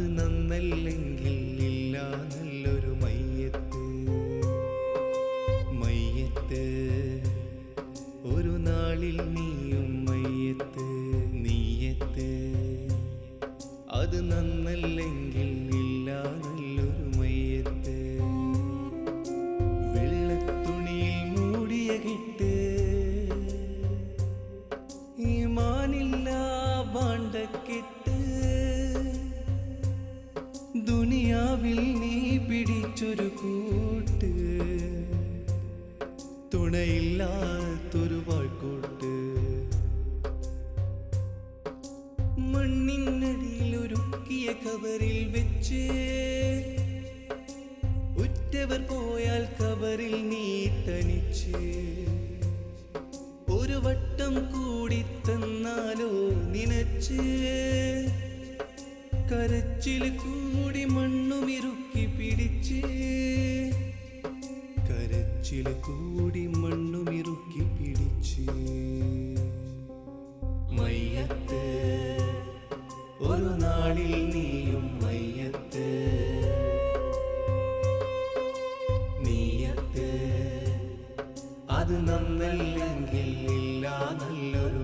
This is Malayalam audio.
നന്നല്ലെങ്കിൽ ഇല്ല നല്ലൊരു മയ്യത്ത്. മയ്യത്ത് ഒരു നാളിൽ നീയും മയ്യത്ത് നീയത്ത്. അത് നന്നല്ലെങ്കിൽ ഇല്ല നല്ലൊരു മയ്യത്ത്. വെള്ളത്തുണിയിൽ മൂടിയ കിട്ട്. ഈമാനില്ല ഭാണ്ഡക്കെട്ട്. കനവിൽ നീ പിടിച്ചൊരു കൂട്ട്. തുണയില്ലാത്തൊരു വാഴ്ക്കൂട്ട് മണ്ണിനടിയിൽ ഒരുക്കിയ കവറിൽ വെച്ച്. ഉറ്റവർ പോയാൽ കവറിൽ നീ തനിച്ച്. ഒരു വട്ടം കരച്ചിൽ കൂടി മണ്ണുമിറുക്കി പിടിച്ച്. കരച്ചിൽ കൂടി മണ്ണുമിറുക്കി പിടിച്ച്. മയ്യത്ത് ഒരു നാളിൽ നീയും മയ്യത്ത്. നീയത്ത് അത് നന്നല്ലെങ്കിൽ ഇല്ല നല്ലൊരു